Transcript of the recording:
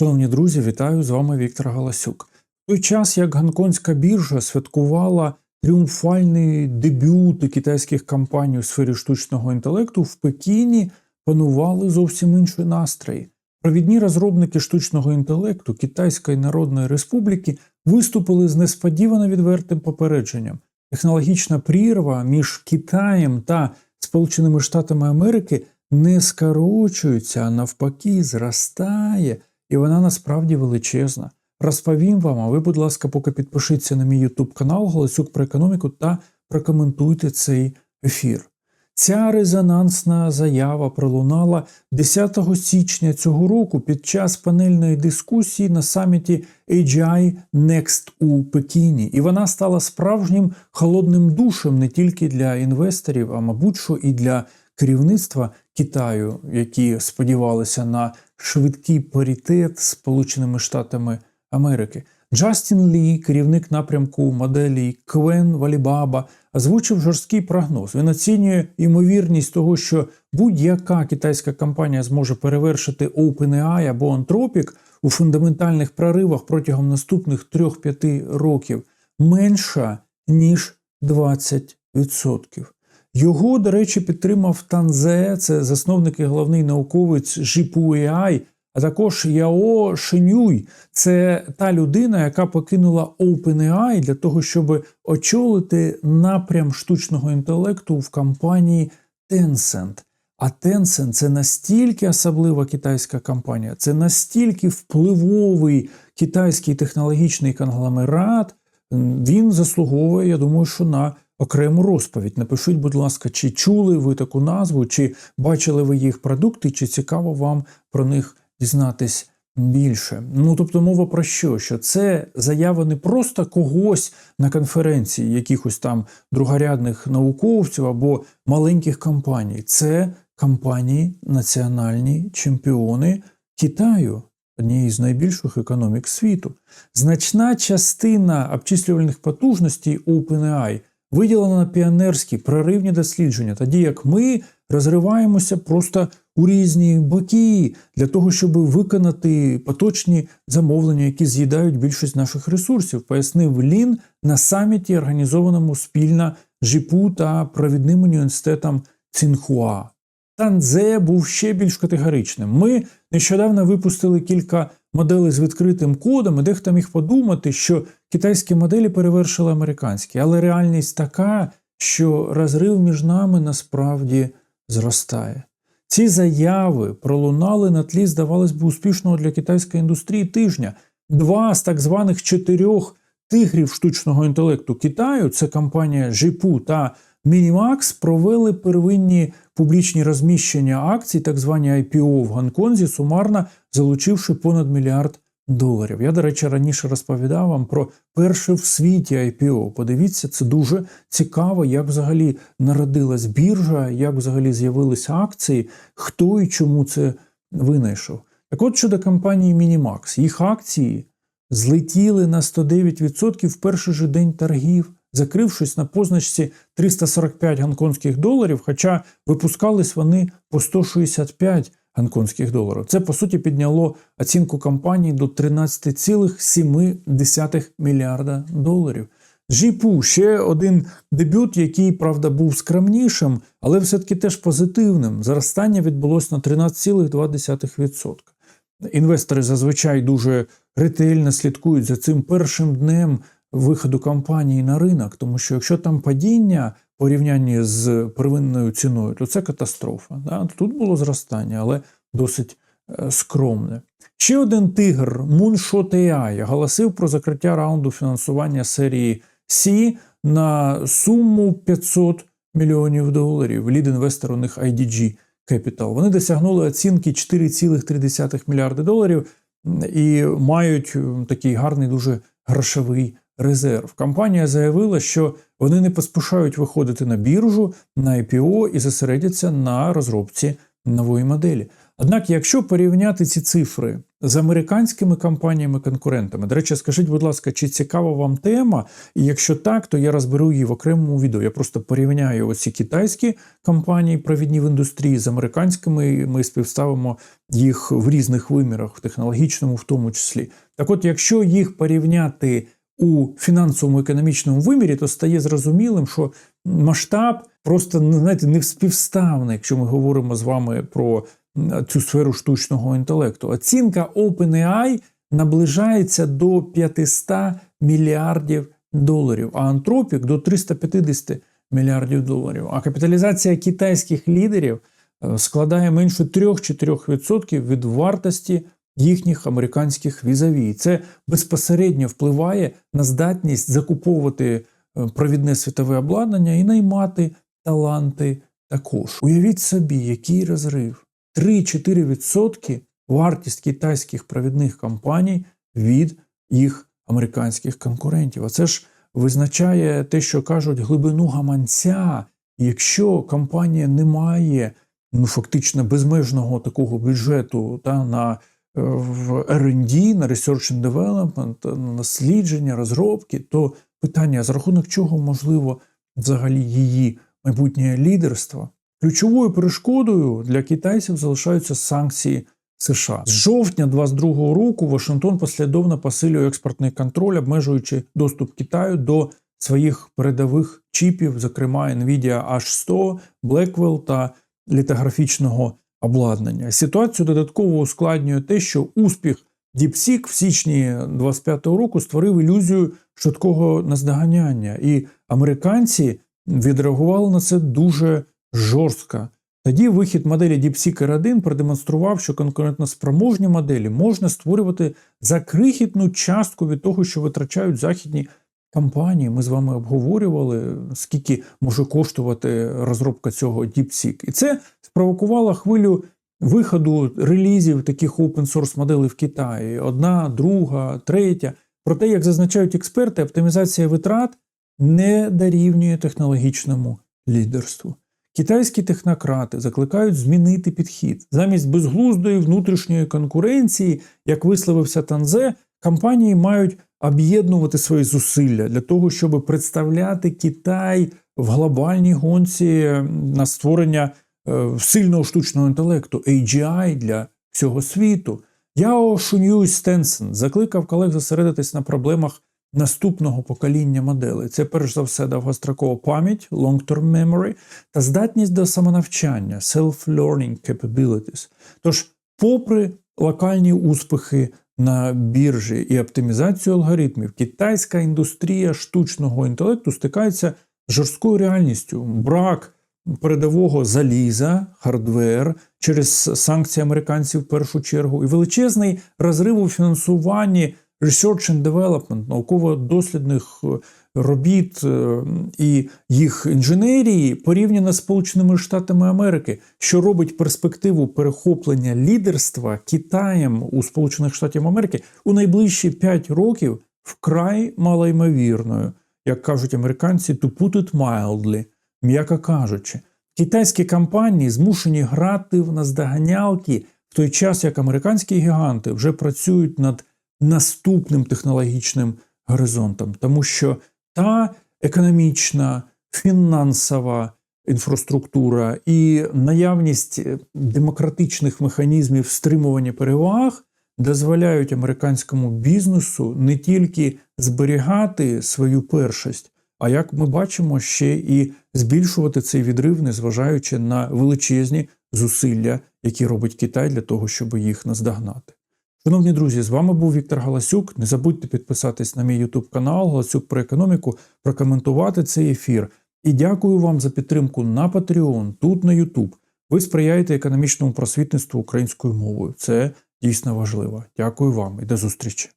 Шановні друзі, вітаю з вами Віктор Галасюк. В той час, як гонконгська біржа святкувала тріумфальний дебют китайських компаній у сфері штучного інтелекту, в Пекіні панували зовсім інші настрої. Провідні розробники штучного інтелекту Китайської Народної Республіки виступили з несподівано відвертим попередженням. Технологічна прірва між Китаєм та Сполученими Штатами Америки не скорочується, а навпаки, зростає, і вона насправді величезна. Розповім вам, а ви, будь ласка, поки підпишіться на мій YouTube канал Голосюк про економіку та прокоментуйте цей ефір. Ця резонансна заява пролунала 10 січня цього року під час панельної дискусії на саміті AGI Next у Пекіні, і вона стала справжнім холодним душем не тільки для інвесторів, а мабуть, що і для керівництва Китаю, які сподівалися на швидкий паритет з Сполученими Штатами Америки. Джастін Лі, керівник напрямку моделі Квен Валібаба, озвучив жорсткий прогноз. Він оцінює ймовірність того, що будь-яка китайська компанія зможе перевершити OpenAI або Anthropic у фундаментальних проривах протягом наступних 3-5 років менша ніж 20%. Його, до речі, підтримав Танзе, це засновник і головний науковець GPU-AI, а також Яо Шенюй. Це та людина, яка покинула OpenAI для того, щоб очолити напрям штучного інтелекту в компанії Tencent. А Tencent – це настільки особлива китайська компанія, це настільки впливовий китайський технологічний конгломерат. Він заслуговує, я думаю, що на окрему розповідь. Напишіть, будь ласка, чи чули ви таку назву, чи бачили ви їх продукти, чи цікаво вам про них дізнатись більше. Ну тобто, мова про що? Що це заява не просто когось на конференції, якихось там другорядних науковців або маленьких компаній. Це компанії, національні чемпіони Китаю. Однієї з найбільших економік світу. Значна частина обчислювальних потужностей OpenAI виділена на піонерські проривні дослідження, тоді як ми розриваємося просто у різні боки для того, щоб виконати поточні замовлення, які з'їдають більшість наших ресурсів, пояснив Лін на саміті, організованому спільно ЖІПУ та провідним університетом Цінхуа. Танзе був ще більш категоричним. Ми нещодавно випустили кілька моделей з відкритим кодом, і дехто міг подумати, що китайські моделі перевершили американські, але реальність така, що розрив між нами насправді зростає. Ці заяви пролунали на тлі, здавалось би, успішного для китайської індустрії тижня. Два з так званих чотирьох тигрів штучного інтелекту Китаю це компанія Жипу та Мінімакс провели первинні публічні розміщення акцій, так звані IPO в Гонконзі, сумарно залучивши понад мільярд доларів. Я, до речі, раніше розповідав вам про перше в світі IPO. Подивіться, це дуже цікаво, як взагалі народилась біржа, як взагалі з'явилися акції, хто і чому це винайшов. Так от щодо компанії Мінімакс, їх акції злетіли на 109% в перший же день торгів закрившись на позначці 345 гонконгських доларів, хоча випускались вони по 165 гонконгських доларів. Це по суті підняло оцінку компанії до 13,7 мільярда доларів. Жіпу ще один дебют, який, правда, був скромнішим, але все-таки теж позитивним. Зростання відбулося на 13,2%. Інвестори зазвичай дуже ретельно слідкують за цим першим днем виходу компанії на ринок, тому що якщо там падіння порівнянні з первинною ціною, то це катастрофа. Да? Тут було зростання, але досить е, скромне. Ще один тигр Moonshot AI оголосив про закриття раунду фінансування серії C на суму 500 мільйонів доларів. Лід інвестор у них IDG Capital. Вони досягнули оцінки 4,3 мільярди доларів і мають такий гарний, дуже грошовий резерв. Компанія заявила, що вони не поспішають виходити на біржу на IPO і зосередяться на розробці нової моделі. Однак, якщо порівняти ці цифри з американськими компаніями-конкурентами, до речі, скажіть, будь ласка, чи цікава вам тема? І якщо так, то я розберу її в окремому відео. Я просто порівняю оці китайські компанії, провідні в індустрії з американськими. Ми співставимо їх в різних вимірах, в технологічному, в тому числі. Так, от, якщо їх порівняти у фінансовому економічному вимірі, то стає зрозумілим, що масштаб просто ну, знаєте, не співставний, якщо ми говоримо з вами про цю сферу штучного інтелекту. Оцінка OpenAI наближається до 500 мільярдів доларів, а Anthropic – до 350 мільярдів доларів. А капіталізація китайських лідерів е, складає менше 3-4% від вартості їхніх американських візаві. Це безпосередньо впливає на здатність закуповувати е, провідне світове обладнання і наймати таланти також. Уявіть собі, який розрив. 3-4% вартість китайських провідних компаній від їх американських конкурентів. А це ж визначає те, що кажуть, глибину гаманця. Якщо компанія не має ну, фактично безмежного такого бюджету та на в R&D, на Research and Development, на дослідження, розробки, то питання, за рахунок чого можливо взагалі її майбутнє лідерство. Ключовою перешкодою для китайців залишаються санкції США. З жовтня 2022 року Вашингтон послідовно посилює експортний контроль, обмежуючи доступ Китаю до своїх передових чіпів, зокрема Nvidia H100, Blackwell та літографічного обладнання. Ситуацію додатково ускладнює те, що успіх DeepSeek в січні 2025 року створив ілюзію швидкого наздоганяння, і американці відреагували на це дуже жорстко. Тоді вихід моделі DeepSeek R1 продемонстрував, що конкурентноспроможні моделі можна створювати за крихітну частку від того, що витрачають західні компанії. Ми з вами обговорювали, скільки може коштувати розробка цього DeepSeek. І це спровокувало хвилю виходу релізів таких open-source моделей в Китаї. Одна, друга, третя. Проте, як зазначають експерти, оптимізація витрат не дорівнює технологічному лідерству. Китайські технократи закликають змінити підхід замість безглуздої внутрішньої конкуренції, як висловився Танзе, компанії мають об'єднувати свої зусилля для того, щоб представляти Китай в глобальній гонці на створення сильного штучного інтелекту AGI для всього світу. Яо Шуньюй Стенсен закликав колег зосередитись на проблемах наступного покоління моделей. Це перш за все довгострокова пам'ять, long-term memory та здатність до самонавчання, self-learning capabilities. Тож, попри локальні успіхи на біржі і оптимізацію алгоритмів, китайська індустрія штучного інтелекту стикається з жорсткою реальністю. Брак передового заліза, хардвер через санкції американців в першу чергу, і величезний розрив у фінансуванні research and development, науково-дослідних е, робіт е, і їх інженерії порівняно з Сполученими Штатами Америки, що робить перспективу перехоплення лідерства Китаєм у Сполучених Штатів Америки у найближчі 5 років вкрай малоймовірною, як кажуть американці, to put it mildly, м'яко кажучи. Китайські компанії змушені грати в наздоганялки в той час, як американські гіганти вже працюють над наступним технологічним горизонтом, тому що та економічна, фінансова інфраструктура і наявність демократичних механізмів стримування переваг дозволяють американському бізнесу не тільки зберігати свою першість, а як ми бачимо, ще і збільшувати цей відрив, незважаючи на величезні зусилля, які робить Китай для того, щоб їх наздогнати. Шановні друзі, з вами був Віктор Галасюк. Не забудьте підписатись на мій YouTube канал Галасюк про економіку, прокоментувати цей ефір. І дякую вам за підтримку на Patreon, тут на YouTube. Ви сприяєте економічному просвітництву українською мовою. Це дійсно важливо. Дякую вам і до зустрічі.